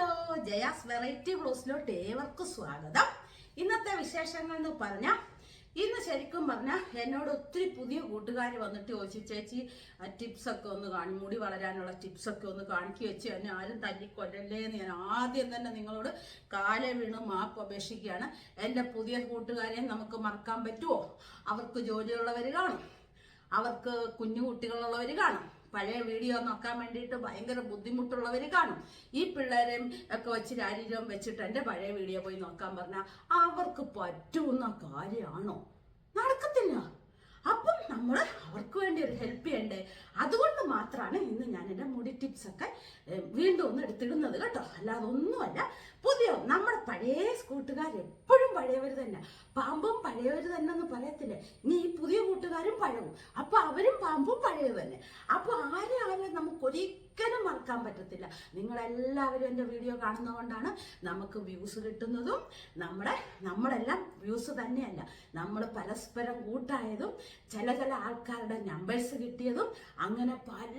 Hello Jaya's variety ബ്ലൗസിലോട്ട് ഏവർക്കും സ്വാഗതം. ഇന്നത്തെ വിശേഷങ്ങൾ എന്ന് പറഞ്ഞാൽ ഇന്ന് ശരിക്കും പറഞ്ഞാൽ എന്നോട് ഒത്തിരി പുതിയ കൂട്ടുകാർ വന്നിട്ട് ചോദിച്ചു ചേച്ചി ടിപ്സ് ഒക്കെ ഒന്ന് കാണി മുടി വളരാനുള്ള ടിപ്സൊക്കെ ഒന്ന് കാണിക്കുക വെച്ച് എന്നെ ആരും തല്ലിക്കൊല്ലല്ലേ എന്ന് ഞാൻ ആദ്യം തന്നെ നിങ്ങളോട് കാലെ വീണ് മാപ്പ് അപേക്ഷിക്കുകയാണ്. എന്റെ പുതിയ കൂട്ടുകാരെ നമുക്ക് മറക്കാൻ പറ്റുമോ അവർക്ക് ജോലിയുള്ളവർ കാണും. അവർക്ക് കുഞ്ഞു കുട്ടികളുള്ളവർ കാണും. പഴയ വീഡിയോ നോക്കാൻ വേണ്ടിയിട്ട് ഭയങ്കര ബുദ്ധിമുട്ടുള്ളവർ കാണും. ഈ പിള്ളേരെയും ഒക്കെ വെച്ച് ശാരീരം വെച്ചിട്ട് എന്റെ പഴയ വീഡിയോ പോയി നോക്കാൻ പറഞ്ഞാൽ അവർക്ക് പറ്റുന്ന കാര്യമാണോ? നടക്കത്തില്ല. അപ്പം നമ്മൾ അവർക്ക് വേണ്ടി ഒരു ഹെൽപ്പ് ചെയ്യണ്ടേ? അതുകൊണ്ട് മാത്രമാണ് ഇന്ന് ഞാൻ എന്റെ മുടി ടിപ്സ് ഒക്കെ വീണ്ടും ഒന്ന് എടുത്തിടുന്നത് കേട്ടോ. അല്ലാതെ ഒന്നുമല്ല. പുതിയ നമ്മുടെ പഴയ കൂട്ടുകാർ എപ്പോഴും പഴയവർ തന്നെ. പാമ്പും പഴയവർ തന്നെ എന്ന് പറയത്തില്ലേ? ഇനി ഈ പുതിയ കൂട്ടുകാരും പഴവും. അപ്പൊ അവരും പാമ്പും പഴയത് തന്നെ അപ്പൊ ആരെ ആരെ നമുക്ക് ഒരിക്കലും മറക്കാൻ പറ്റത്തില്ല. നിങ്ങളെല്ലാവരും എന്റെ വീഡിയോ കാണുന്നതുകൊണ്ടാണ് നമുക്ക് വ്യൂസ് കിട്ടുന്നതും നമ്മുടെ നമ്മളെല്ലാം വ്യൂസ് തന്നെയല്ല. നമ്മൾ പരസ്പരം കൂട്ടായതും ചില ചില ആൾക്കാരുടെ നമ്പേഴ്സ് കിട്ടിയതും അങ്ങനെ പല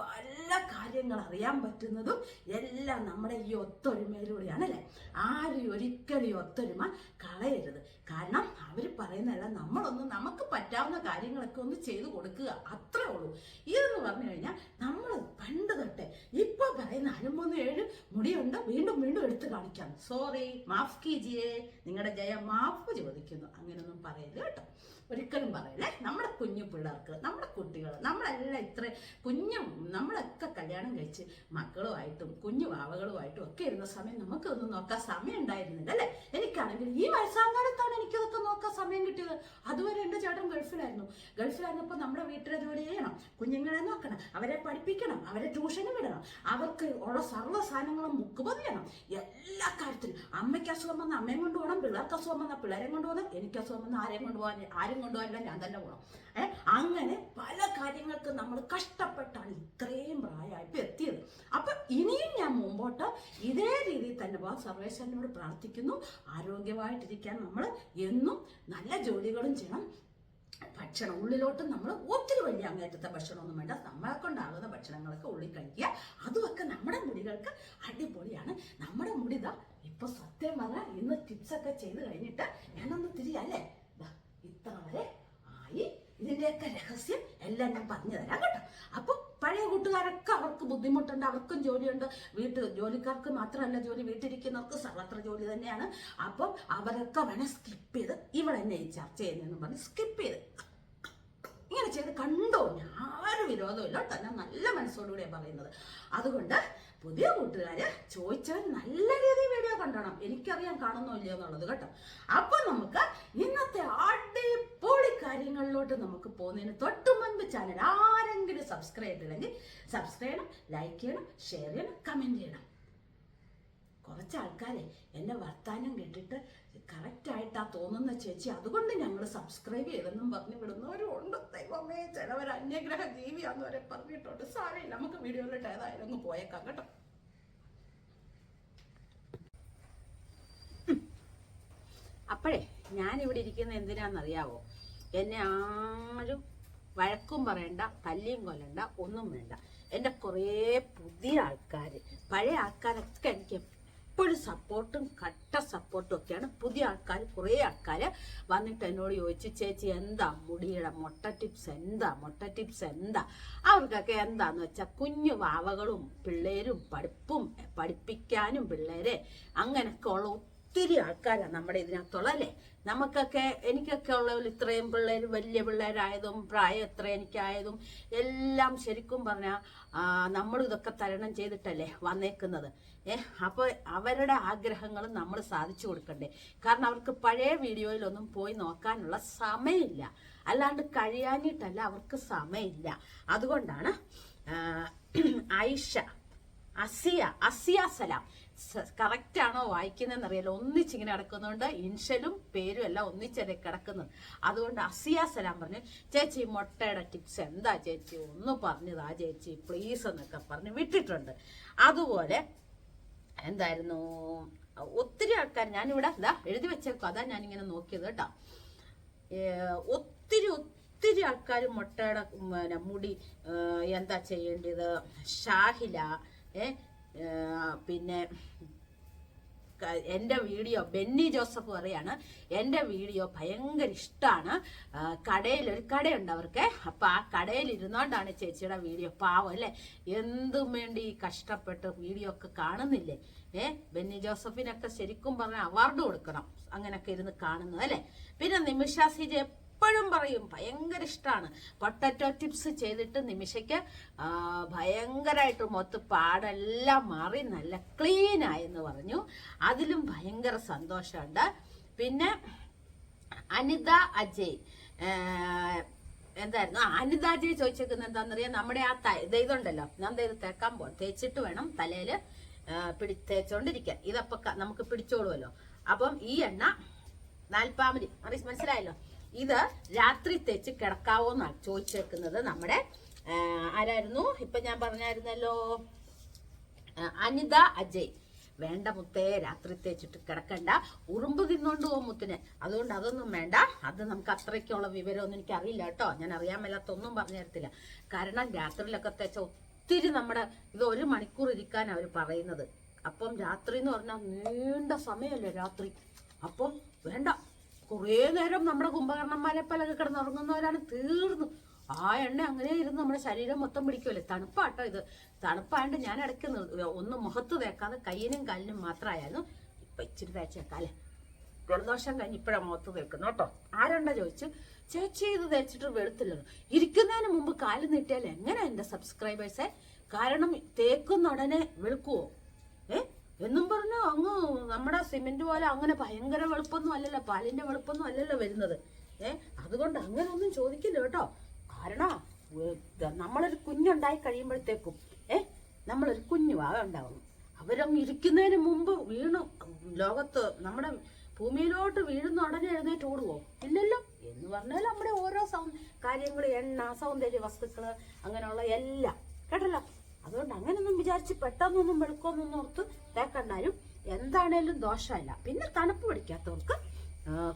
പല കാര്യങ്ങൾ അറിയാൻ പറ്റുന്നതും എല്ലാം നമ്മുടെ ഈ ഒത്തൊരുമയിലൂടെയാണ് അല്ലേ? ആരും ഒരിക്കലും ഈ ഒത്തൊരുമ കളയരുത്. കാരണം അവർ പറയുന്നതല്ല നമ്മളൊന്ന് നമുക്ക് പറ്റാവുന്ന കാര്യങ്ങളൊക്കെ ഒന്ന് ചെയ്തു കൊടുക്കുക. അത്രേ ഉള്ളൂ. ഇതെന്ന് പറഞ്ഞു കഴിഞ്ഞാൽ നമ്മൾ പണ്ട് തൊട്ടേ ഇപ്പൊ പറയുന്ന അലുമൂന്ന് ഏഴ് മുടിയുണ്ട്? വീണ്ടും വീണ്ടും എടുത്തു കാണിക്കാം. സോറി മാഫ് കീജിയേ നിങ്ങളുടെ ജയ മാഫ് ചോദിക്കുന്നു. അങ്ങനെയൊന്നും പറയരുത് കേട്ടോ. ഒരിക്കലും പറയല്ലേ. നമ്മുടെ കുഞ്ഞു പിള്ളേർക്ക് നമ്മുടെ കുട്ടികൾ നമ്മളെല്ലാം ഇത്ര കുഞ്ഞു നമ്മളൊക്കെ കല്യാണം കഴിച്ച് മക്കളുമായിട്ടും കുഞ്ഞു വാവകളുമായിട്ടും ഒക്കെ ഇരുന്ന സമയം നമുക്കൊന്നും നോക്കാൻ സമയം ഉണ്ടായിരുന്നില്ല അല്ലേ? എനിക്കാണെങ്കിൽ ഈ വയസ്സാങ്കാലത്താണ് എനിക്കിതൊക്കെ നോക്കാൻ സമയം കിട്ടിയത്. അതുവരെ എന്റെ ചേട്ടൻ ഗൾഫിലായിരുന്നു. ഗൾഫിലായിരുന്നപ്പോൾ നമ്മുടെ വീട്ടിലെ ജോലി ചെയ്യണം. കുഞ്ഞുങ്ങളെ നോക്കണം അവരെ പഠിപ്പിക്കണം അവരെ ട്യൂഷന് വിടണം അവർക്ക് ഉള്ള സർവ സാധനങ്ങളും മുക്ക് പൊതിയണം എല്ലാ കാര്യത്തിലും. അമ്മയ്ക്ക് അസുഖം വന്ന അമ്മയും കൊണ്ടുപോകണം പിള്ളേർക്ക് അസുഖം വന്ന പിള്ളേരെയും കൊണ്ടുപോകണം എനിക്ക് അസുഖം വന്ന ആരെയും കൊണ്ടുപോകാൻ ആരും കൊണ്ടുപോകാനില്ല ഞാൻ തന്നെ പോകണം ഏഹ് അങ്ങനെ പല കാര്യങ്ങൾക്ക് നമ്മൾ കഷ്ടപ്പെട്ടാണ് ഇത്രയും പ്രായമായിട്ട് എത്തിയത്. അപ്പൊ ഇനിയും ഞാൻ മുമ്പോട്ട് ഇതേ രീതിയിൽ തന്നെ പോകാൻ സർവേശ്വരനോട് പ്രാർത്ഥിക്കുന്നു. ആരോഗ്യമായിട്ടിരിക്കാൻ നമ്മൾ എന്നും നല്ല ജോലികളും ചെയ്യണം. ഭക്ഷണം ഉള്ളിലോട്ട് നമ്മൾ ഒത്തിരി വലിയ അങ്ങേറ്റത്തെ ഭക്ഷണമൊന്നും വേണ്ട. നമ്മളെ ഭക്ഷണങ്ങളൊക്കെ ഉള്ളിൽ കഴിക്കുക. അതുമൊക്കെ നമ്മുടെ മുടികൾക്ക് അടിപൊളിയാണ്. നമ്മുടെ മുടിതാ ഇപ്പൊ സത്യം പറഞ്ഞാൽ ഇന്ന് ടിപ്സ് ഒക്കെ ചെയ്ത് കഴിഞ്ഞിട്ട് ഞാനൊന്ന് തിരിയല്ലേ ദാ ഇത്ര വരെ ആയി ഇതിന്റെയൊക്കെ രഹസ്യം എല്ലാം ഞാൻ പറഞ്ഞു തരാം കേട്ടോ. അപ്പൊ പഴയ കൂട്ടുകാരൊക്കെ അവർക്ക് ബുദ്ധിമുട്ടുണ്ട് അവർക്കും ജോലിയുണ്ട്. വീട്ട് ജോലിക്കാർക്ക് മാത്രമല്ല ജോലി വീട്ടിലിരിക്കുന്നവർക്ക് സർവത്ര ജോലി തന്നെയാണ്. അപ്പം അവരൊക്കെ വേണേൽ സ്കിപ്പ് ചെയ്ത് ഇവിടെ തന്നെ ഈ ചർച്ച ചെയ്യുന്നതെന്ന് പറഞ്ഞ് സ്കിപ്പ് ചെയ്ത്. ഇങ്ങനെ ചെയ്ത് കണ്ടോ? ഞാനൊരു വിരോധമില്ല കേട്ടോ. ഞാൻ നല്ല മനസ്സോടുകൂടിയാണ് പറയുന്നത്. അതുകൊണ്ട് പുതിയ കൂട്ടുകാര് ചോദിച്ചവർ നല്ല രീതിയിൽ വീഡിയോ കണ്ടോണം. എനിക്കറിയാൻ കാണുന്നോ ഇല്ലയോ എന്നുള്ളത് കേട്ടോ. അപ്പൊ നമുക്ക് ഇന്നത്തെ അടിപൊളി കാര്യങ്ങളിലോട്ട് നമുക്ക് പോകുന്നതിന് തൊട്ട് മുൻപ് ചാനൽ ആരെങ്കിലും സബ്സ്ക്രൈബ് ചെയ്തില്ലെങ്കിൽ സബ്സ്ക്രൈബ് ചെയ്യണം ലൈക്ക് ചെയ്യണം ഷെയർ ചെയ്യണം കമന്റ് ചെയ്യണം. കുറച്ച് ആൾക്കാരെ എന്നെ വർത്താനം കേട്ടിട്ട് കറക്റ്റ് ആയിട്ടാ തോന്നുന്ന ചേച്ചി. അതുകൊണ്ട് ഞങ്ങൾ സബ്സ്ക്രൈബ് ചെയ്തെന്നും പറഞ്ഞു വിടുന്നവരും ഉണ്ട് ദൈവമേ ചിലവർ അന്യഗ്രഹ ജീവിയാന്ന് വരെ പറഞ്ഞിട്ടുണ്ട്. സാരമില്ല നമുക്ക് വീഡിയോയിലിട്ട് ഏതായാലും ഒന്ന് പോയേക്കാം കേട്ടോ. അപ്പോഴേ ഞാൻ ഇവിടെ ഇരിക്കുന്ന എന്തിനാണെന്നറിയാവോ എന്നെ ആരും വഴക്കും പറയണ്ട തല്ലിയും കൊല്ലണ്ട ഒന്നും വേണ്ട. എന്റെ കുറേ പുതിയ ആൾക്കാർ പഴയ ആൾക്കാരൊക്കെ എനിക്ക് എപ്പോഴും സപ്പോർട്ടും കട്ട സപ്പോർട്ടും ഒക്കെയാണ്. പുതിയ ആൾക്കാർ കുറേ ആൾക്കാർ വന്നിട്ട് എന്നോട് ചോദിച്ചു ചേച്ചി എന്താ മുടിയുടെ മുട്ട ടിപ്സ്? എന്താ മുട്ട ടിപ്സ്? എന്താ? അവർക്കൊക്കെ എന്താന്ന് വെച്ചാൽ കുഞ്ഞു വാവകളും പിള്ളേരും പഠിപ്പും പഠിപ്പിക്കാനും പിള്ളേരെ അങ്ങനെയൊക്കെ ഉള്ള ഒത്തിരി ആൾക്കാരാണ് നമ്മുടെ ഇതിനകത്തുള്ള അല്ലേ? നമുക്കൊക്കെ എനിക്കൊക്കെ ഉള്ളവർ ഇത്രയും പിള്ളേർ വലിയ പിള്ളേരായതും പ്രായം എത്ര എനിക്കായതും എല്ലാം ശരിക്കും പറഞ്ഞാൽ നമ്മൾ ഇതൊക്കെ തരണം ചെയ്തിട്ടല്ലേ വന്നേക്കുന്നത്. ഏഹ് അപ്പോൾ അവരുടെ ആഗ്രഹങ്ങളും നമ്മൾ സാധിച്ചു കൊടുക്കണ്ടേ? കാരണം അവർക്ക് പഴയ വീഡിയോയിലൊന്നും പോയി നോക്കാനുള്ള സമയമില്ല. അല്ലാണ്ട് കഴിയാനിട്ടല്ല അവർക്ക് സമയമില്ല. അതുകൊണ്ടാണ് ഐഷ അസിയ അസിയ സലാം. കറക്റ്റ് ആണോ വായിക്കുന്നതെന്ന് അറിയില്ല ഒന്നിച്ചിങ്ങനെ കിടക്കുന്നുണ്ട് ഇൻഷലും പേരും എല്ലാം ഒന്നിച്ചല്ലേ കിടക്കുന്നത്. അതുകൊണ്ട് അസിയ സലാം പറഞ്ഞു ചേച്ചി മുട്ടയുടെ ടിപ്സ് എന്താ ചേച്ചി? ഒന്ന് പറഞ്ഞതാ ചേച്ചി പ്ലീസ് എന്നൊക്കെ പറഞ്ഞ് വിട്ടിട്ടുണ്ട്. അതുപോലെ എന്തായിരുന്നു ഒത്തിരി ആൾക്കാർ ഞാനിവിടെ എന്താ എഴുതി വെച്ചേക്കും. അതാ ഞാനിങ്ങനെ നോക്കിയത് കേട്ടോ. ഒത്തിരി ഒത്തിരി ആൾക്കാർ മുട്ടയുടെ മുടി എന്താ ചെയ്യേണ്ടത്? ഷാഹില ഏ പിന്നെ എന്റെ വീഡിയോ ബെന്നി ജോസഫ് പറയാണ്. എന്റെ വീഡിയോ ഭയങ്കര ഇഷ്ടമാണ് കടയിൽ ഒരു കടയുണ്ട് അവർക്ക്. അപ്പം ആ കടയിൽ ഇരുന്നോണ്ടാണ് ചേച്ചിയുടെ വീഡിയോ പാവം അല്ലേ? എന്തും വേണ്ടി കഷ്ടപ്പെട്ട് വീഡിയോ ഒക്കെ കാണുന്നില്ലേ? ഏ ബെന്നി ജോസഫിനൊക്കെ ശരിക്കും പറഞ്ഞാൽ അവാർഡ് കൊടുക്കണം. അങ്ങനെയൊക്കെ ഇരുന്ന് കാണുന്നത് അല്ലേ? പിന്നെ നിമിഷ സി എപ്പോഴും പറയും ഭയങ്കര ഇഷ്ടമാണ് പൊട്ടറ്റോ ടിപ്സ് ചെയ്തിട്ട് നിമിഷയ്ക്ക് ഭയങ്കരമായിട്ട് മൊത്ത പാടെല്ലാം മാറി നല്ല ക്ലീൻ ആയെന്ന് പറഞ്ഞു. അതിലും ഭയങ്കര സന്തോഷമുണ്ട്. പിന്നെ അനിത അജയ് എന്തായിരുന്നു? അനിതാജയ് ചോദിച്ചേക്കുന്നത് എന്താണെന്നറിയാം നമ്മുടെ ആ ഇതുണ്ടല്ലോ. ഞാൻ ഇത് തേക്കാൻ പോ തേച്ചിട്ട് വേണം തലയിൽ പിടി തേച്ചോണ്ടിരിക്കാൻ. ഇതപ്പൊ നമുക്ക് പിടിച്ചോളുമല്ലോ അപ്പം ഈ എണ്ണ നാൽപ്പാമതി മനസ്സിലായല്ലോ? ഇത് രാത്രി തേച്ച് കിടക്കാവോന്നാണ് ചോദിച്ചേക്കുന്നത് നമ്മുടെ ആരായിരുന്നു? ഇപ്പൊ ഞാൻ പറഞ്ഞായിരുന്നല്ലോ. അനിത അജയ്. വേണ്ട മുത്തേ രാത്രി തേച്ചിട്ട് കിടക്കണ്ട. ഉറുമ്പ് തിന്നോണ്ട് പോകും മുത്തിന്. അതുകൊണ്ട് അതൊന്നും വേണ്ട. അത് നമുക്ക് അത്രയ്ക്കുള്ള വിവരമൊന്നും എനിക്ക് അറിയില്ല കേട്ടോ. ഞാൻ അറിയാൻ മേലാത്തൊന്നും പറഞ്ഞു തരത്തില്ല. കാരണം രാത്രിയിലൊക്കെ തേച്ച ഒത്തിരി നമ്മുടെ ഇത് ഒരു മണിക്കൂർ ഇരിക്കാൻ അവർ പറയുന്നത്. അപ്പം രാത്രി എന്ന് പറഞ്ഞാൽ നീണ്ട സമയമല്ലേ രാത്രി. അപ്പം വേണ്ട. കുറേ നേരം നമ്മുടെ കുംഭകർണന്മാരെ പലക കിടന്നുറങ്ങുന്നവരാണ് തീർന്നു. ആ എണ്ണ അങ്ങനെ ഇരുന്ന് നമ്മുടെ ശരീരം മൊത്തം പിടിക്കുമല്ലേ തണുപ്പാട്ടോ ഇത്. തണുപ്പായതുകൊണ്ട് ഞാൻ ഇടയ്ക്ക് ഒന്ന് മുഖത്ത് തേക്കാതെ കയ്യിനും കാലിനും മാത്രമായാലും ഇപ്പൊ ഇച്ചിരി തേച്ചേക്കാല്ലേ ജലദോഷം കഴിഞ്ഞ് ഇപ്പോഴാണ് മുഖത്ത് തേക്കുന്നു കേട്ടോ. ആരെണ്ണ ചോദിച്ച്? ചേച്ചി ഇത് തേച്ചിട്ട് വെളുത്തില്ലല്ലോ. ഇരിക്കുന്നതിന് മുമ്പ് കാൽ നീട്ടിയാൽ എങ്ങനെ എന്റെ സബ്സ്ക്രൈബേഴ്സെ കാരണം തേക്കുന്ന ഉടനെ വെളുക്കുവോ? ഏ? എന്നും പറഞ്ഞു അങ്ങ് നമ്മുടെ സിമെന്റ് പോലെ അങ്ങനെ ഭയങ്കര വെളുപ്പൊന്നും അല്ലല്ലോ പാലിന്റെ വെളുപ്പൊന്നും അല്ലല്ലോ വരുന്നത്. ഏ അതുകൊണ്ട് അങ്ങനെ ഒന്നും ചോദിക്കില്ല കേട്ടോ. കാരണം നമ്മളൊരു കുഞ്ഞുണ്ടായി കഴിയുമ്പോഴത്തേക്കും ഏ നമ്മളൊരു കുഞ്ഞു ഉണ്ടാവും അവരങ്ങ് ഇരിക്കുന്നതിന് മുമ്പ് വീണു ലോകത്ത് നമ്മുടെ ഭൂമിയിലോട്ട് വീഴുന്ന ഉടനെ എഴുന്നേറ്റ് ഓടുവോ? ഇല്ലല്ലോ. എന്ന് പറഞ്ഞാൽ നമ്മുടെ ഓരോ സൗ കാര്യങ്ങൾ എണ്ണ സൗന്ദര്യ വസ്തുക്കൾ അങ്ങനെയുള്ള എല്ലാം. കേട്ടല്ലോ? അതുകൊണ്ട് അങ്ങനൊന്നും വിചാരിച്ച് പെട്ടെന്നൊന്നും വെളുക്കൊന്നും ഓർത്ത് തേക്കണ്ടാലും എന്താണേലും ദോഷമല്ല. പിന്നെ തണുപ്പ് പിടിക്കാത്തവർക്ക്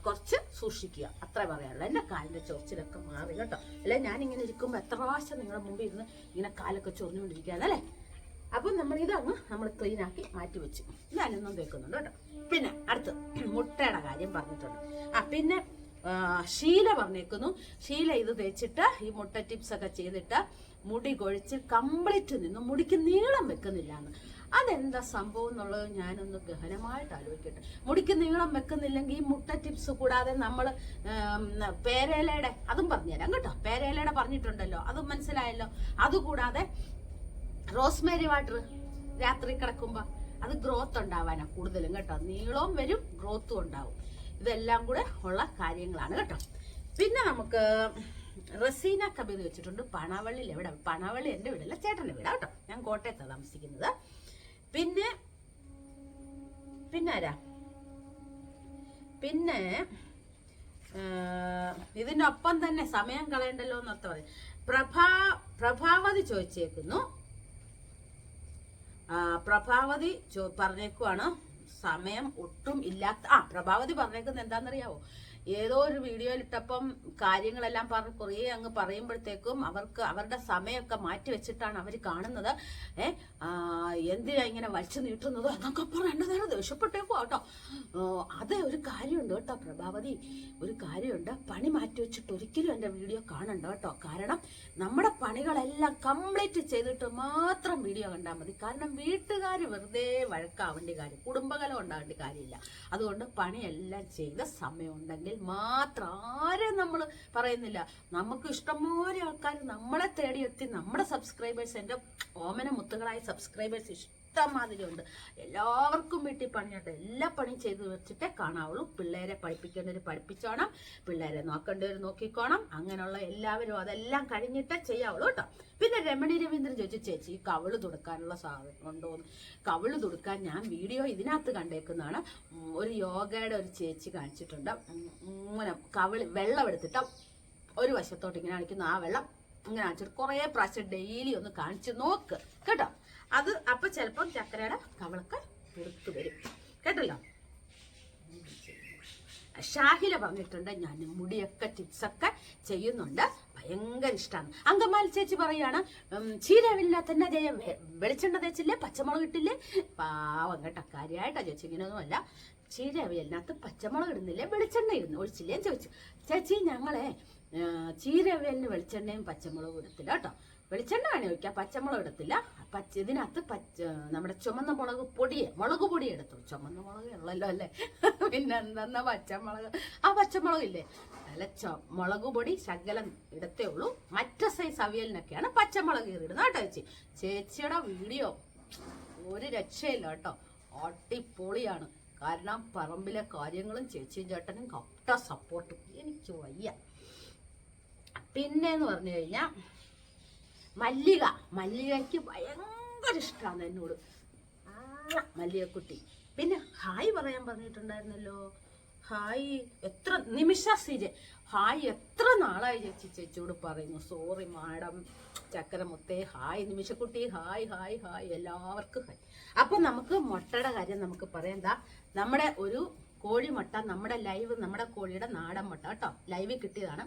കുറച്ച് സൂക്ഷിക്കുക. അത്ര പറയാനുള്ളൂ. എന്റെ കാലിന്റെ ചൊറിച്ചിലൊക്കെ മാറി കേട്ടോ. അല്ലെ ഞാൻ ഇങ്ങനെ ഇരിക്കുമ്പോൾ എത്ര പ്രാവശ്യം നിങ്ങളുടെ മുമ്പിൽ ഇരുന്ന് ഇങ്ങനെ കാലൊക്കെ ചൊറിഞ്ഞുകൊണ്ടിരിക്കുകയാണ് അല്ലേ? അപ്പം നമ്മൾ ഇതങ്ങ് നമ്മൾ ക്ലീൻ ആക്കി മാറ്റി വെച്ചു. ഞാനൊന്നും തേക്കുന്നുണ്ട് കേട്ടോ. പിന്നെ അടുത്ത് മുട്ടയുടെ കാര്യം പറഞ്ഞിട്ടുണ്ട്. ആ പിന്നെ ഷീല പറഞ്ഞേക്കുന്നു. ശീല ഇത് തേച്ചിട്ട് ഈ മുട്ട ടിപ്സ് ഒക്കെ ചെയ്തിട്ട് മുടി കൊഴിച്ച് കംപ്ലീറ്റ് നിന്ന് മുടിക്ക് നീളം വെക്കുന്നില്ല എന്ന് അതെന്താ സംഭവം എന്നുള്ളത് ഞാനൊന്ന് ഗഹനമായിട്ട് ആലോചിക്കട്ടെ. മുടിക്ക് നീളം വെക്കുന്നില്ലെങ്കിൽ ഈ മുട്ട ടിപ്സ് കൂടാതെ നമ്മൾ പേരേലയുടെ അതും പറഞ്ഞുതരാം കേട്ടോ. പേരേലയുടെ പറഞ്ഞിട്ടുണ്ടല്ലോ. അതും മനസ്സിലായല്ലോ. അതുകൂടാതെ റോസ്മേരി വാട്ടർ രാത്രി കിടക്കുമ്പോ അത് ഗ്രോത്ത് ഉണ്ടാവാനാ കൂടുതലും കേട്ടോ. നീളവും വരും ഗ്രോത്തും ഉണ്ടാവും. ഇതെല്ലാം കൂടെ ഉള്ള കാര്യങ്ങളാണ് കേട്ടോ. പിന്നെ നമുക്ക് റസീന കബീർ വെച്ചിട്ടുണ്ട് പണവള്ളിയിൽ എവിടെ പണവള്ളി എന്റെ വീടല്ല ചേട്ടന്റെ വീടാ കേട്ടോ. ഞാൻ കോട്ടയത്താണ് താമസിക്കുന്നത്. പിന്നെ പിന്നെ ആരാ? പിന്നെ ഇതിന്റെ ഇതിനൊപ്പം തന്നെ സമയം കളയണ്ടല്ലോ എന്നൊക്കെ പറയും. പ്രഭാ പ്രഭാവതി ചോദിച്ചേക്കുന്നു. പ്രഭാവതി പറഞ്ഞേക്കുവാണ്. സമയം ഒട്ടും ഇല്ലാത്ത ആ പ്രഭാവതി പറഞ്ഞേക്കുന്നത് എന്താണെന്നറിയാവോ? ഏതോ ഒരു വീഡിയോയിൽ ഇട്ടപ്പം കാര്യങ്ങളെല്ലാം പറഞ്ഞ് കുറേ അങ്ങ് പറയുമ്പോഴത്തേക്കും അവർക്ക് അവരുടെ സമയമൊക്കെ മാറ്റി വെച്ചിട്ടാണ് അവർ കാണുന്നത്. ഏ എന്തിനാ ഇങ്ങനെ വലിച്ചു നീട്ടുന്നത്? എന്നൊക്കെ രണ്ടു നേരം ദേഷ്യപ്പെട്ടേക്കും കേട്ടോ. അത് ഒരു കാര്യമുണ്ട് കേട്ടോ പ്രഭാവതി. ഒരു കാര്യമുണ്ട്. പണി മാറ്റി വെച്ചിട്ട് ഒരിക്കലും എന്റെ വീഡിയോ കാണണ്ട കേട്ടോ. കാരണം നമ്മുടെ പണികളെല്ലാം കംപ്ലീറ്റ് ചെയ്തിട്ട് മാത്രം വീഡിയോ കണ്ടാൽ മതി. കാരണം വീട്ടുകാർ വെറുതെ വഴക്കാവേണ്ട കാര്യം കുടുംബകലം ഉണ്ടാവേണ്ട കാര്യമില്ല. അതുകൊണ്ട് പണിയെല്ലാം ചെയ്ത സമയമുണ്ടെങ്കിൽ മാത്രം ആരും നമ്മൾ പറയുന്നില്ല. നമുക്ക് ഇഷ്ടംപോലെ ആൾക്കാർ നമ്മളെ തേടിയെത്തി നമ്മുടെ സബ്സ്ക്രൈബേഴ്സ് എന്റെ ഓമന മുത്തുകളായ സബ്സ്ക്രൈബേഴ്സ് ഇഷ്ടംമാതിരി ഉണ്ട് എല്ലാവർക്കും വീട്ടിൽ പണിയുണ്ട് എല്ലാ പണിയും ചെയ്തു വെച്ചിട്ടേ കാണാവുള്ളൂ. പിള്ളേരെ പഠിപ്പിക്കേണ്ടവർ പഠിപ്പിച്ചോണം. പിള്ളേരെ നോക്കേണ്ടവർ നോക്കിക്കോണം. അങ്ങനെയുള്ള എല്ലാവരും അതെല്ലാം കഴിഞ്ഞിട്ടേ ചെയ്യാവുള്ളൂ കേട്ടോ. പിന്നെ രമണി രവീന്ദ്രൻ ചോദിച്ചു ചേച്ചി കവിൾ തുടുക്കാനുള്ള സാധനം ഉണ്ടോ കവിൾ തുടുക്കാൻ ഞാൻ വീഡിയോ ഇതിനകത്ത് കണ്ടേക്കുന്നതാണ്. ഒരു യോഗയുടെ ഒരു ചേച്ചി കാണിച്ചിട്ടുണ്ട്. ഇങ്ങനെ കവിൾ വെള്ളം എടുത്തിട്ട് ഒരു വശത്തോട്ട് ഇങ്ങനെ കാണിക്കുന്നു. ആ വെള്ളം ഇങ്ങനെ കാണിച്ചിട്ട് കുറേ പ്രാവശ്യം ഡെയിലി ഒന്ന് കാണിച്ച് നോക്ക്. കേട്ടോ. അത് അപ്പൊ ചിലപ്പം ചക്കരയുടെ കവളൊക്കെ പുറത്തു വരും. കേട്ടല്ലോ? ഷാഹില പറഞ്ഞിട്ടുണ്ട് ഞാൻ മുടിയൊക്കെ ടിപ്സൊക്കെ ചെയ്യുന്നുണ്ട്. ഭയങ്കര ഇഷ്ടമാണ് അങ്കമാലി ചേച്ചി പറയാണ് ചീരവില്ല തന്നെ ജയ വെളിച്ചെണ്ണ തേച്ചില്ലേ പച്ചമുളക് ഇട്ടില്ലേ? പാവം കേട്ടോ കാര്യമായിട്ടാ ചേച്ചി ഇങ്ങനെയൊന്നുമല്ല. ചീരവിയലിനകത്ത് പച്ചമുളക് ഇടുന്നില്ലേ വെളിച്ചെണ്ണ ഇടുന്നു. ഒഴിച്ചില്ലേ? ചോദിച്ചു. ചേച്ചി ഞങ്ങളെ ചീരവിയലിന് വെളിച്ചെണ്ണയും പച്ചമുളകും ഇടത്തില്ല കേട്ടോ. വെളിച്ചെണ്ണ വേണേ ഒഴിക്കാം പച്ചമുളക് എടുത്തില്ല പച്ച ഇതിനകത്ത് പച്ച നമ്മുടെ ചുമന്ന മുളക് പൊടി മുളക് പൊടി എടുത്തു. ചുമന്ന മുളക് ഉള്ളല്ലോ അല്ലേ? പിന്നെ എന്താ പച്ചമുളക്? ആ പച്ചമുളക് ഇല്ലേ? അല്ല ചൊ മുളക് പൊടി ശകലം ഇടത്തേ ഉള്ളൂ. മറ്റ സൈസ് അവിയലിനൊക്കെയാണ് പച്ചമുളക് ഇടുന്നത് കേട്ടോ ചേച്ചി. ചേച്ചിയുടെ വീഡിയോ ഒരു രക്ഷയില്ല കേട്ടോ. അടിപൊളിയാണ്. കാരണം പറമ്പിലെ കാര്യങ്ങളും ചേച്ചിയും ചേട്ടനും കട്ട സപ്പോർട്ടും എനിക്ക് വയ്യ. പിന്നെന്ന് പറഞ്ഞു കഴിഞ്ഞാൽ മല്ലിക. മല്ലികയ്ക്ക് ഭയങ്കര ഇഷ്ടമാണ് എന്നോട്. മല്ലികക്കുട്ടി. പിന്നെ ഹായ് പറയാൻ പറഞ്ഞിട്ടുണ്ടായിരുന്നല്ലോ. ഹായ് എത്ര നിമിഷ സിജ ഹായ് എത്ര നാളായി ചേച്ചി ചേച്ചിയോട് പറയുന്നു. സോറി മാഡം ചക്കരമുത്തേ ഹായ് നിമിഷക്കുട്ടി. Hi hi hi. എല്ലാവർക്കും ഹായ്. അപ്പൊ നമുക്ക് മുട്ടയുടെ കാര്യം നമുക്ക് പറയാം. നമ്മുടെ ഒരു കോഴിമുട്ട നമ്മുടെ ലൈവ് നമ്മുടെ കോഴിയുടെ നാടൻ മുട്ട കേട്ടോ. ലൈവ് കിട്ടിയതാണ്.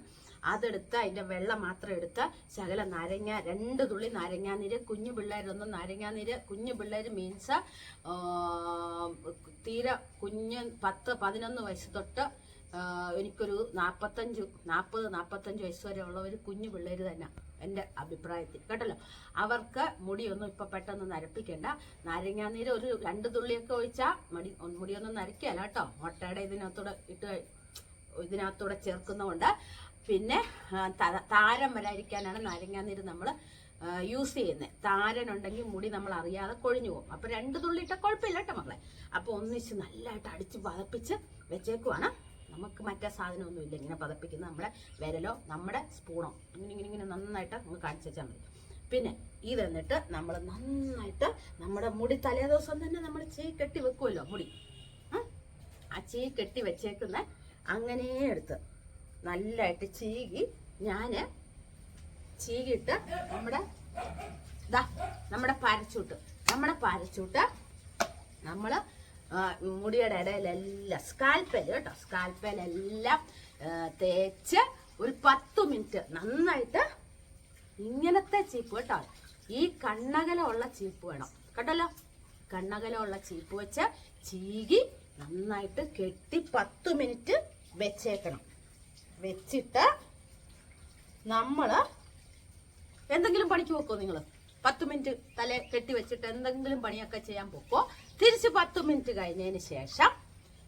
അതെടുത്ത് അതിന്റെ വെള്ളം മാത്രം എടുത്ത് ശകല നാരങ്ങ രണ്ട് തുള്ളി നാരങ്ങാനീര് കുഞ്ഞു പിള്ളേരൊന്നും നാരങ്ങാനീര് കുഞ്ഞു പിള്ളേർ മീൻസ് തീരെ കുഞ്ഞ് പത്ത് പതിനൊന്ന് വയസ്സ് തൊട്ട് എനിക്കൊരു നാൽപ്പത്തഞ്ച് നാൽപ്പത് നാൽപ്പത്തഞ്ച് വയസ്സ് വരെ ഉള്ളവർ കുഞ്ഞു പിള്ളേർ തന്നെ എന്റെ അഭിപ്രായത്തിൽ. കേട്ടല്ലോ? അവർക്ക് മുടിയൊന്നും ഇപ്പം പെട്ടെന്ന് നരപ്പിക്കേണ്ട. നാരങ്ങാനീര് ഒരു രണ്ട് തുള്ളിയൊക്കെ ഒഴിച്ചാൽ മടി മുടിയൊന്നും നരയ്ക്കല്ല കേട്ടോ. മുട്ടയുടെ ഇതിനകത്തൂടെ ഇട്ട് ഇതിനകത്തൂടെ ചേർക്കുന്നതുകൊണ്ട്. പിന്നെ താരം വരാതിരിക്കാനാണ് നാരങ്ങാനീര് നമ്മൾ യൂസ് ചെയ്യുന്നത് താരനുണ്ടെങ്കിൽ മുടി നമ്മൾ അറിയാതെ കൊഴിഞ്ഞു പോകും. അപ്പോൾ രണ്ട് തുള്ളിയിട്ട കുഴപ്പമില്ല കേട്ടോ മക്കളെ. അപ്പൊ ഒന്നിച്ച് നല്ലതായിട്ട് അടിച്ച് പതപ്പിച്ച് വെച്ചേക്കുവാണ്. നമുക്ക് മറ്റേ സാധനമൊന്നുമില്ല ഇങ്ങനെ പതപ്പിക്കുന്നത് നമ്മുടെ വിരലോ നമ്മുടെ സ്പൂണോ ഇങ്ങനെ ഇങ്ങനെ ഇങ്ങനെ നന്നായിട്ട് നമുക്ക് കാണിച്ചു വെച്ചാൽ മതി. പിന്നെ ഇത് എന്നിട്ട് നമ്മൾ നന്നായിട്ട് നമ്മുടെ മുടി തലേ ദിവസം തന്നെ നമ്മൾ ചീ കെട്ടി വെക്കുമല്ലോ മുടി. ആ ചീ കെട്ടി വെച്ചേക്കുന്ന അങ്ങനെ എടുത്ത് നല്ലതായിട്ട് ചീകി ഞാൻ ചീകിയിട്ട് നമ്മുടെ ഇതാ നമ്മുടെ പരച്ചൂട്ട് നമ്മുടെ പരച്ചൂട്ട് നമ്മൾ മുടിയുടെ ഇടയിലെല്ലാം സ്കാൽപ്പൽ കേട്ടോ സ്കാൽപ്പലെല്ലാം തേച്ച് ഒരു പത്ത് മിനിറ്റ് നന്നായിട്ട് ഇങ്ങനത്തെ ചീപ്പ് കേട്ടോ. ഈ കണ്ണകലമുള്ള ചീപ്പ് വേണം. കേട്ടല്ലോ കണ്ണകലമുള്ള ചീപ്പ് വെച്ച് ചീകി നന്നായിട്ട് കെട്ടി പത്ത് മിനിറ്റ് വെച്ചേക്കണം. വെച്ചിട്ട് നമ്മൾ എന്തെങ്കിലും പണിക്ക് പോക്കോ നിങ്ങൾ പത്ത് മിനിറ്റ് തല കെട്ടി വെച്ചിട്ട് എന്തെങ്കിലും പണിയൊക്കെ ചെയ്യാൻ പോക്കോ? തിരിച്ച് പത്ത് മിനിറ്റ് കഴിഞ്ഞതിന് ശേഷം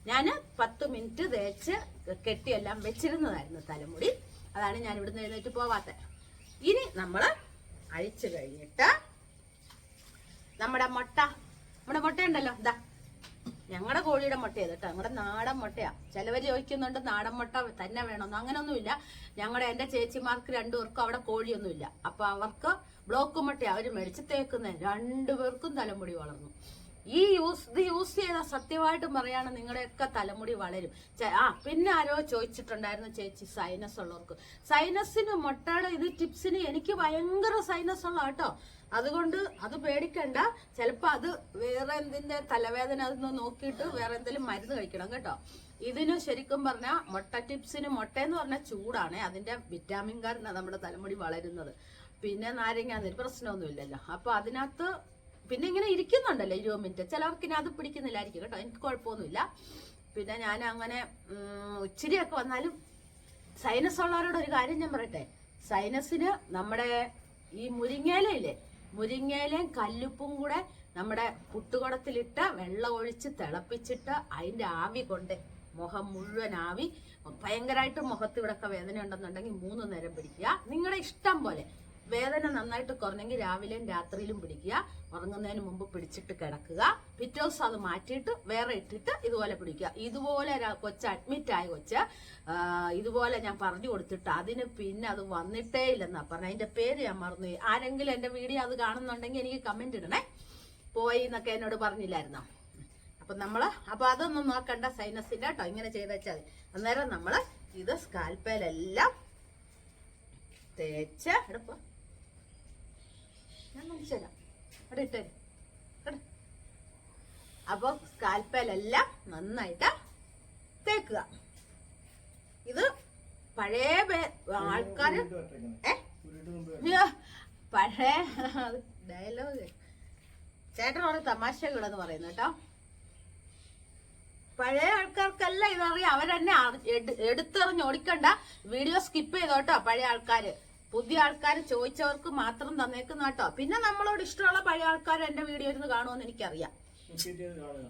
ഞാൻ പത്ത് മിനിറ്റ് തേച്ച് കെട്ടിയെല്ലാം വെച്ചിരുന്നതായിരുന്നു തലമുടി. അതാണ് ഞാൻ ഇവിടുന്ന് എഴുന്നേറ്റ് പോവാത്തത് ഇനി നമ്മൾ അഴിച്ചു കഴിഞ്ഞിട്ട് നമ്മുടെ മുട്ട. നമ്മുടെ മുട്ടയുണ്ടല്ലോ ഇതാ ഞങ്ങളുടെ കോഴിയുടെ മുട്ടയാണ് കേട്ടോ. ഞങ്ങളുടെ നാടൻ മുട്ടയാ. ചിലവർ ചോദിക്കുന്നുണ്ട് നാടൻ മുട്ട തന്നെ വേണമെന്ന് അങ്ങനെയൊന്നുമില്ല ഞങ്ങളുടെ എന്റെ ചേച്ചിമാർക്ക് രണ്ടുപേർക്കും അവിടെ കോഴിയൊന്നുമില്ല. അപ്പൊ അവർക്ക് ബ്ലോക്ക് മുട്ട അവർ മേടിച്ച് തേക്കുന്നത് രണ്ടുപേർക്കും തലമുടി വളർന്നു. ഈ യൂസ് ഇത് യൂസ് ചെയ്ത സത്യമായിട്ട് പറയാണ് നിങ്ങളുടെയൊക്കെ തലമുടി വളരും. ആ പിന്നെ ആരോ ചോദിച്ചിട്ടുണ്ടായിരുന്നു ചേച്ചി സൈനസ് ഉള്ളവർക്ക്. സൈനസിന് മുട്ടയുടെ ഇത് ടിപ്സിന് എനിക്ക് ഭയങ്കര സൈനസ് ഉള്ള കേട്ടോ. അതുകൊണ്ട് അത് പേടിക്കണ്ട. ചിലപ്പോൾ അത് വേറെ എന്തിന്റെ തലവേദന അതൊന്ന് നോക്കിയിട്ട് വേറെ എന്തെങ്കിലും മരുന്ന് കഴിക്കണം കേട്ടോ. ഇതിന് ശരിക്കും പറഞ്ഞാൽ മുട്ട ടിപ്സിന് മുട്ട എന്ന് പറഞ്ഞാൽ ചൂടാണ്. അതിന്റെ വിറ്റാമിൻ കാരനാണ് നമ്മുടെ തലമുടി വളരുന്നത്. പിന്നെ നാരങ്ങ എന്നൊരു പ്രശ്നമൊന്നുമില്ലല്ലോ. അപ്പൊ അതിനകത്ത് പിന്നെ ഇങ്ങനെ ഇരിക്കുന്നുണ്ടല്ലോ ഇരുപത് മിനിറ്റ്. ചിലവർക്ക് ഇനി അത് പിടിക്കുന്നില്ലായിരിക്കും കേട്ടോ. എനിക്ക് കുഴപ്പമൊന്നുമില്ല. പിന്നെ ഞാൻ അങ്ങനെ ഇച്ചിരിയൊക്കെ വന്നാലും സൈനസ് ഉള്ളവരോട് ഒരു കാര്യം ഞാൻ പറയട്ടെ. സൈനസിന് നമ്മുടെ ഈ മുരിങ്ങയിലയില്ലേ മുരിങ്ങയിലയും കല്ലുപ്പും കൂടെ നമ്മുടെ പുട്ടുകുടത്തിലിട്ട് വെള്ളം ഒഴിച്ച് തിളപ്പിച്ചിട്ട് അതിന്റെ ആവി കൊണ്ട് മുഖം മുഴുവൻ ആവി. ഭയങ്കരമായിട്ട് മുഖത്ത് ഇവിടൊക്കെ വേദന ഉണ്ടെന്നുണ്ടെങ്കിൽ മൂന്ന് നേരം പിടിക്കുക. നിങ്ങളുടെ ഇഷ്ടം പോലെ വേദന നന്നായിട്ട് കുറഞ്ഞെങ്കിൽ രാവിലെയും രാത്രിയിലും പിടിക്കുക. ഉറങ്ങുന്നതിന് മുമ്പ് പിടിച്ചിട്ട് കിടക്കുക. പിറ്റേ ദിവസം അത് മാറ്റിയിട്ട് വേറെ ഇട്ടിട്ട് ഇതുപോലെ പിടിക്കുക. ഇതുപോലെ കൊച്ച് അഡ്മിറ്റ് ആയ കൊച്ച്. ഇതുപോലെ ഞാൻ പറഞ്ഞു കൊടുത്തിട്ട് അതിന് പിന്നെ അത് വന്നിട്ടേ ഇല്ലെന്നാ പറഞ്ഞു അതിന്റെ പേര് ഞാൻ മറന്നു ആരെങ്കിലും എന്റെ വീഡിയോ അത് കാണുന്നുണ്ടെങ്കിൽ എനിക്ക് കമന്റ് ഇടണേ. പോയി എന്നൊക്കെ എന്നോട് പറഞ്ഞില്ലായിരുന്നോ? അപ്പൊ നമ്മൾ അപ്പൊ അതൊന്നും നോക്കണ്ട സൈനസിന്റെ കേട്ടോ ഇങ്ങനെ ചെയ്ത് വെച്ചാൽ അന്നേരം നമ്മൾ ഇത് സ്കാൽപ്പയിലെല്ലാം തേച്ച് എടുപ്പോ ഞാൻ കാണിച്ചു തരാം. അവിടെ ഇട്ടേ അപ്പൊ സ്കാൽപ്പലെല്ലാം നന്നായിട്ട് തേക്കുക. ഇത് പഴയ ആൾക്കാർ പഴയ ഡയലോഗ് ചേട്ടൻ ഓരോ തമാശകളെന്ന് പറയുന്നു കേട്ടോ. പഴയ ആൾക്കാർക്കെല്ലാം ഇതറിയാം. അവരെന്നെ എടുത്തെറിഞ്ഞ് ഓടിക്കണ്ട. വീഡിയോ സ്കിപ്പ് ചെയ്തോട്ടോ പഴയ ആൾക്കാര്. പുതിയ ആൾക്കാർ ചോദിച്ചവർക്ക് മാത്രം തന്നേക്കുന്ന കേട്ടോ. പിന്നെ നമ്മളോട് ഇഷ്ടമുള്ള പഴയ ആൾക്കാർ എന്റെ വീഡിയോ ഇരുന്ന് കാണുമെന്ന് എനിക്കറിയാം.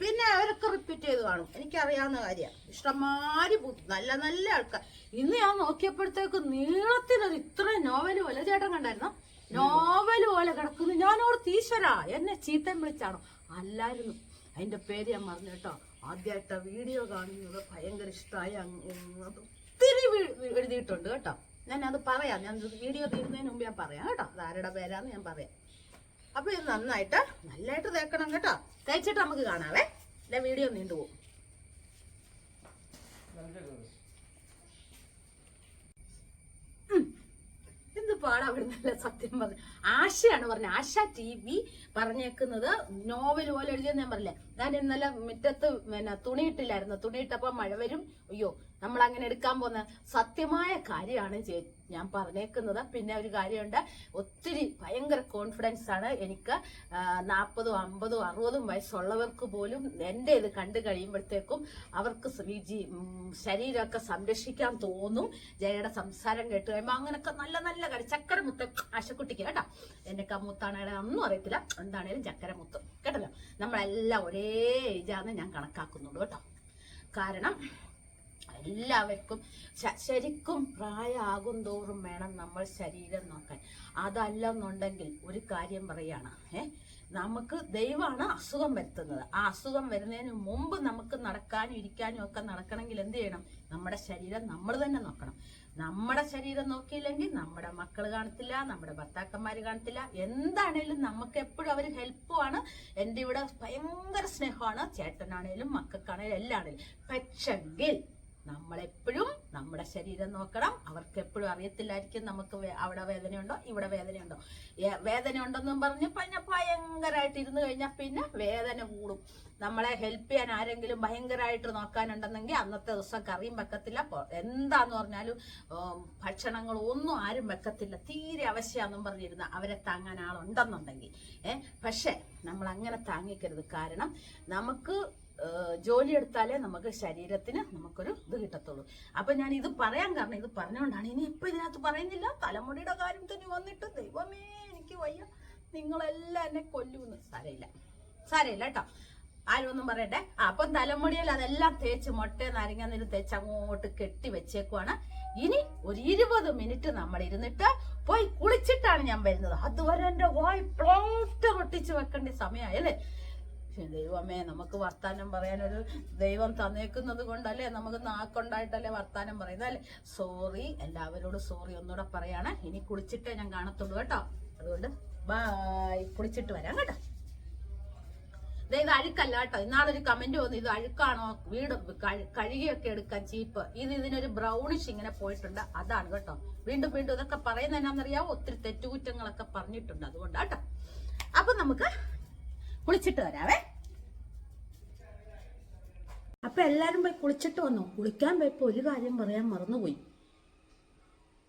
പിന്നെ അവരൊക്കെ റിപ്പീറ്റ് ചെയ്ത് കാണും. എനിക്കറിയാവുന്ന കാര്യമാണ് ഇഷ്ടംമാരി നല്ല നല്ല ആൾക്കാർ ഇന്ന് ഞാൻ നോക്കിയപ്പോഴത്തേക്ക് നീളത്തിലൊരു ഇത്ര നോവൽ പോലെ ചേട്ടൻ കണ്ടായിരുന്നു? നോവൽ പോലെ കിടക്കുന്നു. ഞാനോട് തീശ്വര എന്നെ ചീത്തം വിളിച്ചാണോ? അല്ലായിരുന്നു. അതിന്റെ പേര് ഞാൻ മറന്നു കേട്ടോ. ആദ്യമായിട്ട് വീഡിയോ കാണുന്നത്. ഭയങ്കര ഇഷ്ടമായി ഒത്തിരി എഴുതിയിട്ടുണ്ട് കേട്ടോ. ഞാൻ അത് പറയാം. ഞാൻ വീഡിയോ തീരുന്നതിന് മുമ്പ് ഞാൻ പറയാം കേട്ടോ. ആരുടെ പേരാന്ന് ഞാൻ പറയാം. അപ്പൊ ഇത് നന്നായിട്ട് നല്ലതായിട്ട് തേക്കണം കേട്ടോ. തേച്ചിട്ട് നമുക്ക് കാണാവേ. അല്ലെ വീഡിയോ നീണ്ടുപോകും. എന്ത് പാടാ അവിടെ നല്ല സത്യം പറഞ്ഞു. ആശയാണ് പറഞ്ഞത് ആശ ടി വി പറഞ്ഞേക്കുന്നത് നോവൽ പോലെ എഴുതിയെന്ന് ഞാൻ പറഞ്ഞില്ലേ? ഞാൻ ഇന്നലെ മുറ്റത്ത് പിന്നെ തുണിയിട്ടില്ലായിരുന്നു. തുണിയിട്ടപ്പോൾ മഴ വരും. അയ്യോ നമ്മൾ അങ്ങനെ എടുക്കാൻ പോകുന്ന സത്യമായ കാര്യമാണ് ഞാൻ പറഞ്ഞേക്കുന്നത്. പിന്നെ ഒരു കാര്യമുണ്ട്. ഒത്തിരി ഭയങ്കര കോൺഫിഡൻസ് ആണ് എനിക്ക്. നാൽപ്പതും അമ്പതും അറുപതും വയസ്സുള്ളവർക്ക് പോലും എന്റെ ഇത് കണ്ടു കഴിയുമ്പോഴത്തേക്കും അവർക്ക് ശരീരമൊക്കെ സംരക്ഷിക്കാൻ തോന്നും. ജയയുടെ സംസാരം കേട്ട് കഴിയുമ്പോൾ അങ്ങനെയൊക്കെ നല്ല നല്ല ചക്കര മുത്ത് ആശക്കുട്ടിക്ക് കേട്ടോ. എന്റെ കമ്മൂത്താണേടെ ഒന്നും അറിയത്തില്ല. എന്താണേലും ചക്കര മുത്ത് കേട്ടല്ലോ? നമ്മളെല്ലാം ഒരേ ഏജാന്ന് ഞാൻ കണക്കാക്കുന്നുള്ളൂ കേട്ടോ. കാരണം എല്ലാവർക്കും ശരിക്കും പ്രായമാകും തോറും വേണം നമ്മൾ ശരീരം നോക്കാൻ. അതല്ല എന്നുണ്ടെങ്കിൽ ഒരു കാര്യം പറയാണ്. ഏ? നമുക്ക് ദൈവമാണ് അസുഖം വരുത്തുന്നത്. ആ അസുഖം വരുന്നതിന് മുമ്പ് നമുക്ക് നടക്കാനും ഇരിക്കാനും ഒക്കെ നടക്കണമെങ്കിൽ എന്ത് ചെയ്യണം? നമ്മുടെ ശരീരം നമ്മൾ തന്നെ നോക്കണം. നമ്മുടെ ശരീരം നോക്കിയില്ലെങ്കിൽ നമ്മുടെ മക്കൾ കാണത്തില്ല നമ്മുടെ ഭർത്താക്കന്മാർ കാണത്തില്ല. എന്താണേലും നമുക്ക് എപ്പോഴും അവർ ഹെൽപ്പുമാണ് എന്റെ ഇവിടെ ഭയങ്കര സ്നേഹമാണ്. ചേട്ടനാണേലും മക്കൾക്കാണേലും എല്ലാം ആണേലും പക്ഷെങ്കിൽ നമ്മളെപ്പോഴും നമ്മുടെ ശരീരം നോക്കണം. അവർക്ക് എപ്പോഴും അറിയത്തില്ലായിരിക്കും നമുക്ക് അവിടെ വേദനയുണ്ടോ ഇവിടെ വേദനയുണ്ടോ. വേദന ഉണ്ടെന്നും പറഞ്ഞ് പിന്നെ ഭയങ്കരമായിട്ട് ഇരുന്ന് കഴിഞ്ഞാൽ പിന്നെ വേദന കൂടും. നമ്മളെ ഹെൽപ്പ് ചെയ്യാൻ ആരെങ്കിലും ഭയങ്കരമായിട്ട് നോക്കാനുണ്ടെന്നെങ്കിൽ അന്നത്തെ ദിവസം കറിയും വെക്കത്തില്ല. എന്താന്ന് പറഞ്ഞാലും ഭക്ഷണങ്ങൾ ഒന്നും ആരും വെക്കത്തില്ല. തീരെ അവശ്യാന്നും പറഞ്ഞിരുന്ന അവരെ താങ്ങാൻ ആളുണ്ടെന്നുണ്ടെങ്കിൽ. ഏഹ് പക്ഷെ നമ്മൾ അങ്ങനെ താങ്ങിക്കരുത്. കാരണം നമുക്ക് ജോലി എടുത്താലേ നമുക്ക് ശരീരത്തിന് നമുക്കൊരു ഇത് കിട്ടത്തുള്ളൂ. അപ്പൊ ഞാൻ ഇത് പറയാൻ കാരണം ഇത് പറഞ്ഞുകൊണ്ടാണ് ഇനി ഇപ്പൊ ഇതിനകത്ത് പറയുന്നില്ല. തലമുടിയുടെ കാര്യം തന്നെ വന്നിട്ട് ദൈവമേ എനിക്ക് വയ്യ. നിങ്ങളെല്ലാം എന്നെ കൊല്ലുമെന്ന്. സാരയില്ല സാരയില്ല കേട്ടോ. ആരും ഒന്നും പറയട്ടെ അപ്പം തലമുടിയിൽ അതെല്ലാം തേച്ച് മുട്ട നാരങ്ങ നീര് തേച്ച് അങ്ങോട്ട് കെട്ടി വെച്ചേക്കുവാണ്. ഇനി ഒരു ഇരുപത് മിനിറ്റ് നമ്മൾ ഇരുന്നിട്ട് പോയി കുളിച്ചിട്ടാണ് ഞാൻ വരുന്നത്. അതുവരെ എന്റെ വായി പ്ലോട്ട് ഒട്ടിച്ച് വെക്കേണ്ട സമയമായല്ലേ? ദൈവമേ നമുക്ക് വർത്താനം പറയാനൊരു ദൈവം തന്നേക്കുന്നത് കൊണ്ടല്ലേ നമുക്ക് നാക്കുണ്ടായിട്ടല്ലേ വർത്താനം പറയുന്നത് അല്ലേ? സോറി എല്ലാവരോടും സോറി ഒന്നുകൂടെ പറയാണ്. ഇനി കുളിച്ചിട്ടേ ഞാൻ കാണത്തുള്ളൂ കേട്ടോ. അതുകൊണ്ട് ബൈ കുളിച്ചിട്ട് വരാം കേട്ടോ. ഇത് അഴുക്കല്ല കേട്ടോ. ഇന്നാളൊരു കമന്റ് വന്നു ഇത് അഴുക്കാണോ? വീട് കഴുകിയൊക്കെ എടുക്കാൻ ചീപ്പ് ഇത് ഇതിനൊരു ബ്രൗണിഷ് ഇങ്ങനെ പോയിട്ടുണ്ട്. അതാണ് കേട്ടോ. വീണ്ടും വീണ്ടും ഇതൊക്കെ പറയുന്നത് എന്നാന്നറിയാവോ ഒത്തിരി തെറ്റുകുറ്റങ്ങളൊക്കെ പറഞ്ഞിട്ടുണ്ട്. അതുകൊണ്ട് കേട്ടോ. അപ്പൊ നമുക്ക് കുളിച്ചിട്ട് വരാവേ. അപ്പൊ എല്ലാരും പോയി കുളിച്ചിട്ട് വന്നു. കുളിക്കാൻ പോയപ്പോ ഒരു കാര്യം പറയാൻ മറന്നുപോയി.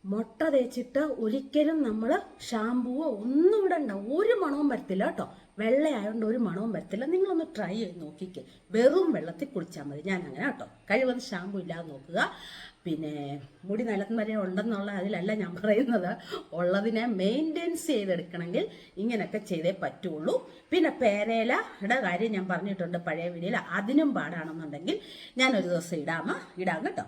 മുട്ട തേച്ചിട്ട് ഒരിക്കലും നമ്മൾ ഷാമ്പുവോ ഒന്നും ഇടണ്ട ഒരു മണവും വരത്തില്ല കേട്ടോ. വെള്ളയായതുകൊണ്ട് ഒരു മണവും വരത്തില്ല. നിങ്ങളൊന്ന് ട്രൈ ചെയ്ത് നോക്കിക്കേ. വെറും വെള്ളത്തിൽ കുളിച്ചാൽ മതി. ഞാൻ അങ്ങനെ കേട്ടോ. കഴിവത് ഷാമ്പു ഇല്ലാതെ നോക്കുക. പിന്നെ മുടി നിലത്ത് വരെ ഉണ്ടെന്നുള്ള അതിലല്ല ഞാൻ പറയുന്നത്. ഉള്ളതിനെ മെയിന്റെനൻസ് ചെയ്തെടുക്കണമെങ്കിൽ ഇങ്ങനെയൊക്കെ ചെയ്തേ പറ്റുള്ളൂ. പിന്നെ പേരേലയുടെ കാര്യം ഞാൻ പറഞ്ഞിട്ടുണ്ട് പഴയ വീഡിയോയിൽ അതിനും പാടാണെന്നുണ്ടെങ്കിൽ ഞാൻ ഒരു ദിവസം ഇടാമ? ഇടാം കേട്ടോ.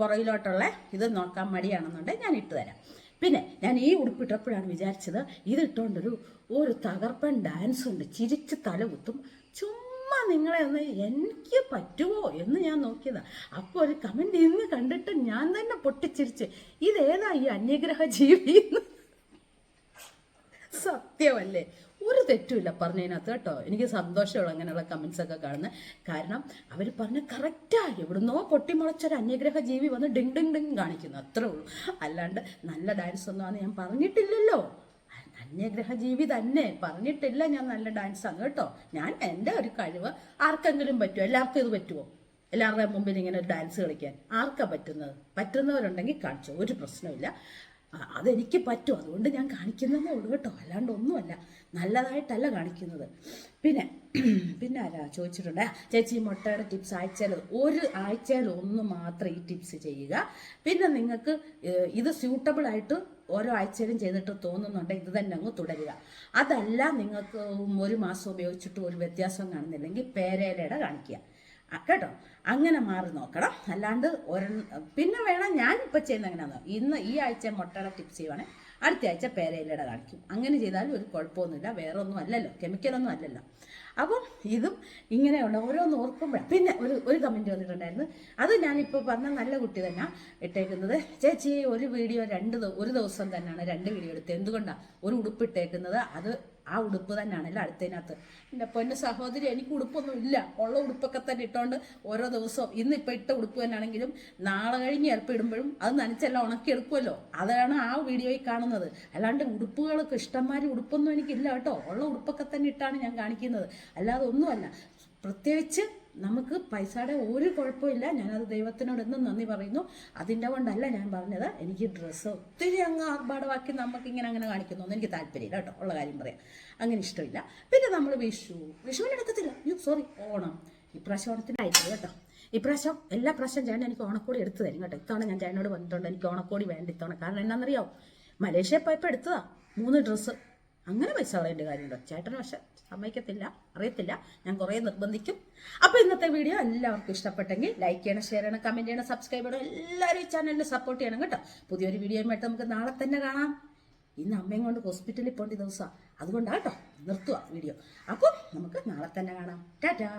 പുറകിലോട്ടുള്ള ഇത് നോക്കാൻ മടിയാണെന്നുണ്ടെങ്കിൽ ഞാൻ ഇട്ട് തരാം. പിന്നെ ഞാൻ ഈ ഉടുപ്പിട്ടപ്പോഴാണ് വിചാരിച്ചത് ഇതിട്ടുകൊണ്ടൊരു ഒരു തകർപ്പൻ ഡാൻസ് ഉണ്ട്. ചിരിച്ച് തല കുത്തും. ചുമ്മാ നിങ്ങളെ ഒന്ന് എനിക്ക് പറ്റുമോ എന്ന് ഞാൻ നോക്കിയതാ. അപ്പോൾ ഒരു കമന്റ് ഇന്ന് കണ്ടിട്ട് ഞാൻ തന്നെ പൊട്ടിച്ചിരിച്ച് ഇതേതാ ഈ അന്യഗ്രഹ ജീവി? സത്യമല്ലേ? ഒരു തെറ്റുമില്ല പറഞ്ഞതിനകത്ത് കേട്ടോ. എനിക്ക് സന്തോഷമുള്ള അങ്ങനെയുള്ള കമൻസ് ഒക്കെ കാണുന്നത് കാരണം അവർ പറഞ്ഞ കറക്റ്റാ എവിടുന്നോ പൊട്ടിമുളച്ചൊരു അന്യഗ്രഹ ജീവി വന്ന് ഡിങ് ഡിങ് ഡിങ് കാണിക്കുന്നു. അത്രേ ഉള്ളൂ. അല്ലാണ്ട് നല്ല ഡാൻസ് ഒന്നും ഞാൻ പറഞ്ഞിട്ടില്ലല്ലോ. അന്യഗ്രഹ ജീവി തന്നെ. പറഞ്ഞിട്ടില്ല ഞാൻ നല്ല ഡാൻസ് ആണ് കേട്ടോ. ഞാൻ എന്റെ ഒരു കഴിവ് ആർക്കെങ്കിലും പറ്റുമോ എല്ലാവർക്കും ഇത് പറ്റുമോ എല്ലാവരുടെയും മുമ്പിൽ ഇങ്ങനെ ഒരു ഡാൻസ് കളിക്കാൻ ആർക്കാ പറ്റുന്നത്? പറ്റുന്നവരുണ്ടെങ്കിൽ കാണിച്ചോ ഒരു പ്രശ്നമില്ല അതെനിക്ക് പറ്റും. അതുകൊണ്ട് ഞാൻ കാണിക്കുന്നതേ ഉള്ളൂ കേട്ടോ. അല്ലാണ്ട് ഒന്നുമല്ല. നല്ലതായിട്ടല്ല കാണിക്കുന്നത്. പിന്നെ പിന്നെ ആരാ ചോദിച്ചിട്ടുണ്ട്? ചേച്ചി മുട്ടയുടെ ടിപ്സ് അയച്ചാൽ ഒരു ആഴ്ചയിൽ ഒന്ന് മാത്രം ഈ ടിപ്സ് ചെയ്യുക. പിന്നെ നിങ്ങൾക്ക് ഇത് സ്യൂട്ടബിൾ ആയിട്ട് ഓരോ ആഴ്ചയിലും ചെയ്തിട്ട് തോന്നുന്നുണ്ടെങ്കിൽ ഇത് തന്നെ അങ്ങ് തുടരുക. അതല്ല നിങ്ങൾക്ക് ഒരു മാസം ഉപയോഗിച്ചിട്ട് ഒരു വ്യത്യാസം കാണുന്നില്ലെങ്കിൽ പേരേലയുടെ കാണിക്കുക. കേട്ടോ? അങ്ങനെ മാറി നോക്കണം. അല്ലാണ്ട് ഒരെണ്ണം പിന്നെ വേണം ഇപ്പൊ ചെയ്യുന്ന എങ്ങനെയാണോ ഇന്ന് ഈ ആഴ്ച മുട്ടയുടെ ടിപ്സ് ചെയ്യുവാണെങ്കിൽ അടുത്ത ആഴ്ച പേരയിലയുടെ കാണിക്കും. അങ്ങനെ ചെയ്താലും ഒരു കുഴപ്പമൊന്നുമില്ല. വേറെ ഒന്നും അല്ലല്ലോ കെമിക്കലൊന്നും അല്ലല്ലോ. അപ്പം ഇതും ഇങ്ങനെയുള്ള ഓരോന്ന് ഓർക്കുമ്പോഴാണ് പിന്നെ ഒരു ഒരു കമന്റ് വന്നിട്ടുണ്ടായിരുന്നു. അത് ഞാനിപ്പോൾ പറഞ്ഞ നല്ല കുട്ടി തന്നെ ഇട്ടേക്കുന്നത്. ചേച്ചി ഒരു വീഡിയോ രണ്ട് ഒരു ദിവസം തന്നെയാണ് രണ്ട് വീഡിയോ എടുത്തത്. എന്തുകൊണ്ടാണ് ഒരു ഉടുപ്പിട്ടേക്കുന്നത് അത് ആ ഉടുപ്പ് തന്നെയാണല്ലോ അടുത്തതിനകത്ത്. എന്റെ പൊന്നെ സഹോദരി എനിക്ക് ഉടുപ്പൊന്നും ഇല്ല. ഉള്ള ഉടുപ്പൊക്കെ തന്നെ ഇട്ടോണ്ട് ഓരോ ദിവസവും ഇന്ന് ഇന്നിപ്പോൾ ഇട്ട ഉടുപ്പ് തന്നെയാണെങ്കിലും നാളെ കഴിഞ്ഞ് ചിലപ്പോൾ ഇടുമ്പോഴും അത് നനച്ചെല്ലാം ഉണക്കി എടുക്കുമല്ലോ. അതാണ് ആ വീഡിയോയിൽ കാണുന്നത്. അല്ലാണ്ട് ഉടുപ്പുകളൊക്കെ ഇഷ്ടംമാതിരി ഉടുപ്പൊന്നും എനിക്കില്ല കേട്ടോ. ഉള്ള ഉടുപ്പൊക്കെ തന്നെ ഇട്ടാണ് ഞാൻ കാണിക്കുന്നത്. അല്ലാതെ ഒന്നുമല്ല. പ്രത്യേകിച്ച് നമുക്ക് പൈസയുടെ ഒരു കുഴപ്പമില്ല. ഞാനത് ദൈവത്തിനോട് എന്നും നന്ദി പറയുന്നു. അതിന്റെ കൊണ്ടല്ല ഞാൻ പറഞ്ഞത്. എനിക്ക് ഡ്രസ്സ് ഒത്തിരി അങ്ങ് ആർഭാടമാക്കി നമുക്ക് ഇങ്ങനെ അങ്ങനെ കാണിക്കുന്നു എനിക്ക് താല്പര്യമില്ല കേട്ടോ. ഉള്ള കാര്യം പറയാം. അങ്ങനെ ഇഷ്ടമില്ല. പിന്നെ നമ്മൾ വിഷു. വിഷുവിന് എടുക്കത്തില്ല അയ്യോ സോറി ഓണം. ഇപ്രാവശ്യം ഓണത്തിന് ആയിട്ടില്ല കേട്ടോ. ഇപ്രാവശ്യം എല്ലാ പ്രാവശ്യം ചേട്ടൻ എനിക്ക് ഓണക്കോടി എടുത്തു തരും കേട്ടോ. ഇത്തവണ ഞാൻ ചേട്ടനോട് പറഞ്ഞിട്ടുണ്ട് എനിക്ക് ഓണക്കോടി വേണ്ട ഇത്തവണ. കാരണം എന്നാണെന്നറിയാമോ മലേഷ്യ പോയപ്പോൾ എടുത്തതാ. മൂന്ന് ഡ്രസ്സ് അങ്ങനെ പൈസ കളയേണ്ട കാര്യമുണ്ടോ? ചേട്ടന് പക്ഷെ സമ്മതിക്കത്തില്ല അറിയത്തില്ല. ഞാൻ കുറേ നിർബന്ധിക്കും. അപ്പോൾ ഇന്നത്തെ വീഡിയോ എല്ലാവർക്കും ഇഷ്ടപ്പെട്ടെങ്കിൽ ലൈക്ക് ചെയ്യണം ഷെയർ ചെയ്യണം കമന്റ് ചെയ്യണം സബ്സ്ക്രൈബ് ചെയ്യണം. എല്ലാവരും ഈ ചാനലിനെ സപ്പോർട്ട് ചെയ്യണം കേട്ടോ. പുതിയൊരു വീഡിയോയുമായിട്ട് നമുക്ക് നാളെ തന്നെ കാണാം. ഇന്ന് അമ്മയും കൊണ്ട് ഹോസ്പിറ്റലിൽ പോകേണ്ട ദിവസമാണ്. അതുകൊണ്ടാട്ടോ നിർത്തുക വീഡിയോ അപ്പോൾ നമുക്ക് നാളെ തന്നെ കാണാം. ടാറ്റാ.